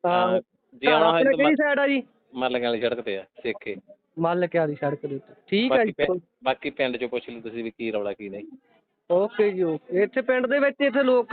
ਹਾਂ, ਜੇ ਆਪਣੇ ਤਾਂ ਕਿਹੜੀ ਸਾਈਡ ਆ ਜੀ? ਮੱਲਗ ਵਾਲੀ ਸੜਕ ਤੇ ਆ ਸੇਖੇ। ਮੱਲ ਕਿਆ ਦੀ ਸੜਕ ਦੇ ਉੱਤੇ। ਠੀਕ ਹੈ ਬਾਕੀ ਜੀ। ਬਾਕੀ ਪਿੰਡ ਚੋਂ ਪੁੱਛ ਲਈ ਤੁਸੀਂ ਵੀ ਕੀ ਰੌਲਾ ਕੀ ਨਹੀਂ। ਓਕੇ ਜੀ ਓਕੇ। ਇੱਥੇ ਪਿੰਡ ਦੇ ਵਿੱਚ ਇੱਥੇ ਲੋਕ